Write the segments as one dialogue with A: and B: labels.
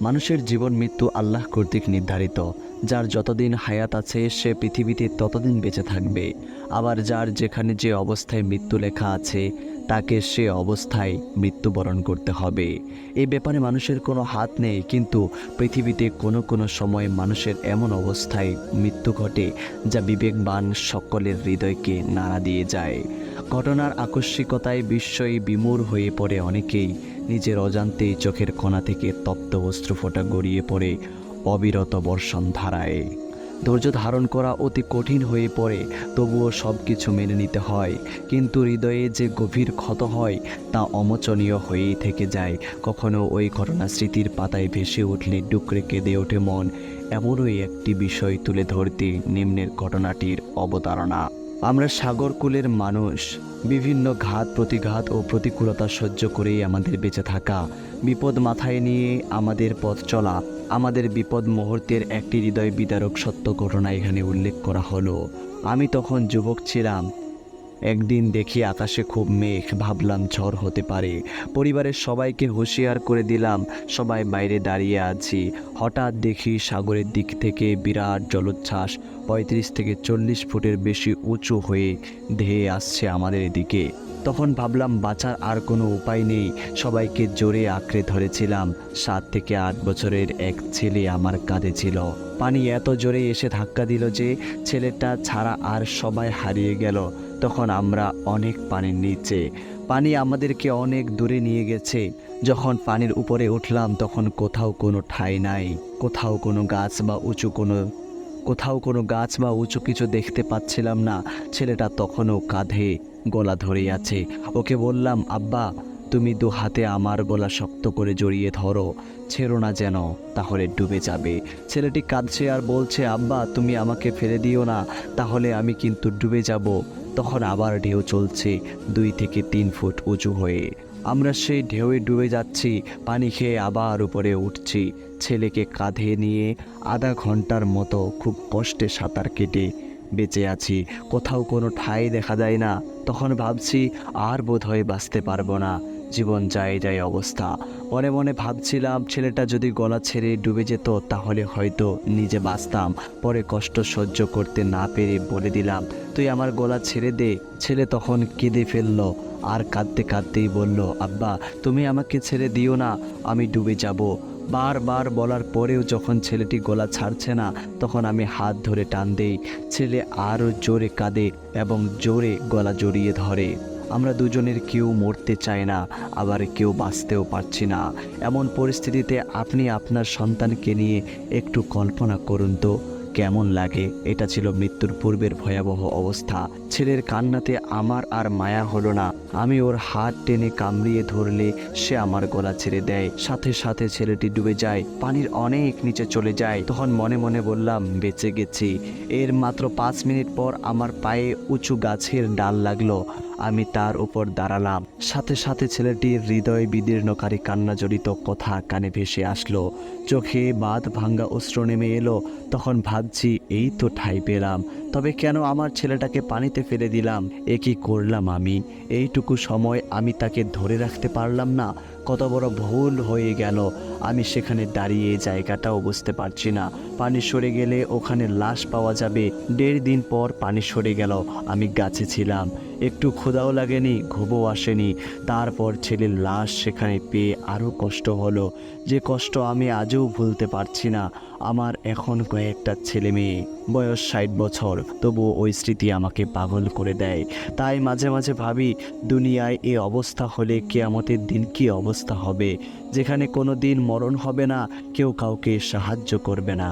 A: মানুষের জীবন মৃত্যু আল্লাহ কর্তৃক নির্ধারিত। যার যতদিন হায়াত আছে, সে পৃথিবীতে ততদিন বেঁচে থাকবে। আবার যার যেখানে যে অবস্থায় মৃত্যু লেখা আছে, তাকে সে অবস্থায় মৃত্যুবরণ করতে হবে। এই ব্যাপারে মানুষের কোনো হাত নেই, কিন্তু পৃথিবীতে কোনো কোনো সময় মানুষের এমন অবস্থায় মৃত্যু ঘটে, যা বিবেকবান সকলের হৃদয়কে নাড়া দিয়ে যায়। ঘটনার আকস্মিকতায় বিস্ময়ী বিমূর হয়ে পড়ে অনেকেই। নিজের অজান্তেই চোখের কোণা থেকে তপ্ত অস্ত্রফোঁটা গড়িয়ে পড়ে। অবিরত বর্ষণ ধারায়। ধৈর্য ধারণ করা অতি কঠিন হয়ে পড়ে, তবুও সব কিছু মেনে নিতে হয়। কিন্তু হৃদয়ে যে গভীর ক্ষত হয়, তা অমোচনীয় হয়েই থেকে যায়। কখনো ওই ঘটনা স্মৃতির পাতায় ভেসে উঠলে ডুকরে কেঁদে ওঠে মন। এমনই একটি বিষয় তুলে ধরতে নিম্নের ঘটনাটির অবতারণা। আমরা সাগরকুলের মানুষ। বিভিন্ন ঘাত, প্রতিঘাত ও প্রতিকূলতা সহ্য করেই আমাদের বেঁচে থাকা। বিপদ মাথায় নিয়ে আমাদের পথ চলা। আমাদের বিপদ মুহূর্তের একটি হৃদয় বিদারক সত্য ঘটনা এখানে উল্লেখ করা হলো। আমি তখন যুবক ছিলাম। একদিন দেখি আকাশে খুব মেঘ, ভাবলাম ঝড় হতে পারে। পরিবারের সবাইকে হুঁশিয়ার করে দিলাম, সবাই বাইরে দাঁড়িয়ে আছি। হঠাৎ দেখি সাগরের দিক থেকে বিরাট জলোচ্ছ্বাস, পঁয়ত্রিশ থেকে চল্লিশ ফুটের বেশি উঁচু হয়ে ধেয়ে আসছে আমাদের দিকে তখন ভাবলাম, বাঁচার আর কোনো উপায় নেই। সবাইকে জোরে আঁকড়ে ধরেছিলাম। সাত থেকে আট বছরের এক ছেলে আমার কাঁধে ছিল। পানি এত জোরে এসে ধাক্কা দিল যে ছেলেটা ছাড়া আর সবাই হারিয়ে গেল। তখন আমরা অনেক পানির নিচে। পানি আমাদেরকে অনেক দূরে নিয়ে গেছে। যখন পানির উপরে উঠলাম, তখন কোথাও কোনো ঠাঁই নাই। কোথাও কোনো গাছ বা উঁচু কোনো কোথাও কোনো গাছ বা উঁচু কিছু দেখতে পাচ্ছিলাম না। ছেলেটা তখনও কাঁধে গলা ধরে আছে। ওকে বললাম, আব্বা, তুমি দু হাতে আমার গলা শক্ত করে জড়িয়ে ধরো। ছেড়ো না যেন, তাহলে ডুবে যাবে। ছেলেটি কাঁদছে আর বলছে, আব্বা, তুমি আমাকে ফেলে দিও না, তাহলে আমি কিন্তু ডুবে যাব। তখন আবার ঢেউ চলছে, দুই থেকে তিন ফুট উঁচু হয়ে। আমরা সেই ঢেউয়ে ডুবে যাচ্ছি, পানি খেয়ে আবার উপরে উঠছি। ছেলেকে কাঁধে নিয়ে আধা ঘণ্টার মতো খুব কষ্টে সাঁতার কেটে বেঁচে আছি। কোথাও কোনো ঠাঁই দেখা যায় না। তখন ভাবছি আর বোধহয় বাঁচতে পারব না। জীবন যায় যায় অবস্থা। মনে মনে ভাবছিলাম, ছেলেটা যদি গলা ছেড়ে ডুবে যেত, তাহলে হয়তো নিজে বাঁচতাম। পরে কষ্ট সহ্য করতে না পেরে বলে দিলাম, তুই আমার গলা ছেড়ে দে। ছেলে তখন কেঁদে ফেলল, আর কাঁদতে কাঁদতেই বলল, আব্বা, তুমি আমাকে ছেড়ে দিও না, আমি ডুবে যাব। বারবার বলার পরেও যখন ছেলেটি গলা ছাড়ছে না, তখন আমি হাত ধরে টান দেই। ছেলে আরও জোরে কাঁদে এবং জোরে গলা জড়িয়ে ধরে। আমরা দুজনের কেউ মরতে চায় না, আবার কেউ বাঁচতেও পারছি না। এমন পরিস্থিতিতে আপনি আপনার সন্তানকে নিয়ে একটু কল্পনা করুন তো, কেমন লাগে? এটা ছিল মৃত্যুর পূর্বের ভয়াবহ অবস্থা। ছেলের কান্নাতে আমার আর মায়া হলো না। আমি ওর হাত টেনে কামড়িয়ে ধরলে সে আমার গলা ছেড়ে দেয়। সাথে সাথে ছেলেটি ডুবে যায়, পানির অনেক নিচে চলে যায়। তখন মনে মনে বললাম, বেঁচে গেছি। এর মাত্র পাঁচ মিনিট পর আমার পায়ে উঁচু গাছের ডাল লাগল। আমি তার উপর দাঁড়ালাম। সাথে সাথে ছেলেটির হৃদয় বিদীর্ণকারী কান্না জড়িত কথা কানে ভেসে আসলো। চোখে বাদ ভাঙ্গা অস্ত্র নেমে এলো। তখন ভাবছি, এই তো ঠাই পেলাম। তবে কেন আমার ছেলেটাকে পানিতে ফেলে দিলাম। এ কি করলাম আমি? এইটুকু সময় আমি তাকে ধরে রাখতে পারলাম না। কত বড় ভুল হয়ে গেল। আমি সেখানে দাঁড়িয়ে জায়গাটাও বুঝতে পারছি না। পানি সরে গেলে ওখানে লাশ পাওয়া যাবে। দেড় দিন পর পানি সরে গেল। আমি গাছে ছিলাম। একটু ক্ষুধাও লাগেনি, ঘুমও আসেনি। তারপর ছেলের লাশ সেখানে পেয়ে আরও কষ্ট হলো। যে কষ্ট আমি আজও ভুলতে পারছি না। আমার এখন কয়েকটা ছেলে মেয়ে। বয়স ষাট বছর। তবু ওই স্মৃতি আমাকে পাগল করে দেয়। তাই মাঝে মাঝে ভাবি, দুনিয়ায় এ অবস্থা হলে কেয়ামতের দিন কী অবস্থা হবে, যেখানে কোনো দিন মরণ হবে না, কেউ কাউকে সাহায্য করবে না।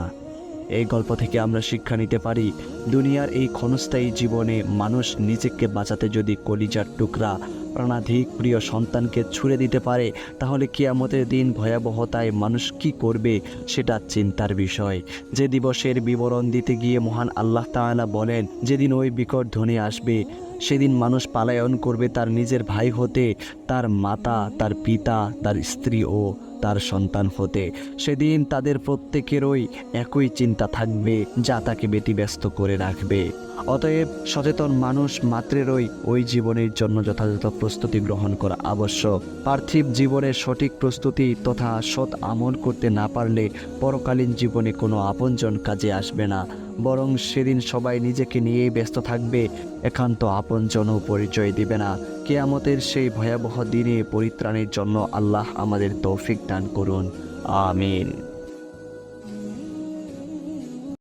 A: এই গল্প থেকে আমরা শিক্ষা নিতে পারি, দুনিয়ার এই ক্ষণস্থায়ী জীবনে মানুষ নিজেকে বাঁচাতে যদি কলিজার টুকরা প্রাণাধিক প্রিয় সন্তানকে ছুড়ে দিতে পারে, তাহলে কিয়ামতের দিন ভয়াবহতায় মানুষ কি করবে, সেটা চিন্তার বিষয়। যে দিবসের বিবরণ দিতে গিয়ে মহান আল্লাহ তাআলা বলেন, যেদিন ওই বিকট ধ্বনি আসবে সেদিন মানুষ পালায়ন করবে তার নিজের ভাই হতে, তার মাতা, তার পিতা, তার স্ত্রী ও তার সন্তান হতে। সেদিন তাদের প্রত্যেকেরই একই চিন্তা থাকবে, যা তাকে ব্যতিব্যস্ত করে রাখবে। অতএব সচেতন মানুষ মাত্রেরই ওই জীবনের জন্য যথাযথ প্রস্তুতি গ্রহণ করা আবশ্যক। পার্থিব জীবনের সঠিক প্রস্তুতি তথা সৎ আমল করতে না পারলে পরকালীন জীবনে কোনো আপনজন কাজে আসবে না। বরং সেদিন সবাই নিজেকে নিয়েই ব্যস্ত থাকবে একান্ত আপনজনও পরিচয় দিবে না। কেয়ামতের সেই ভয়াবহ দিনে পরিত্রাণের জন্য আল্লাহ আমাদের তৌফিক দান করুন। আমিন।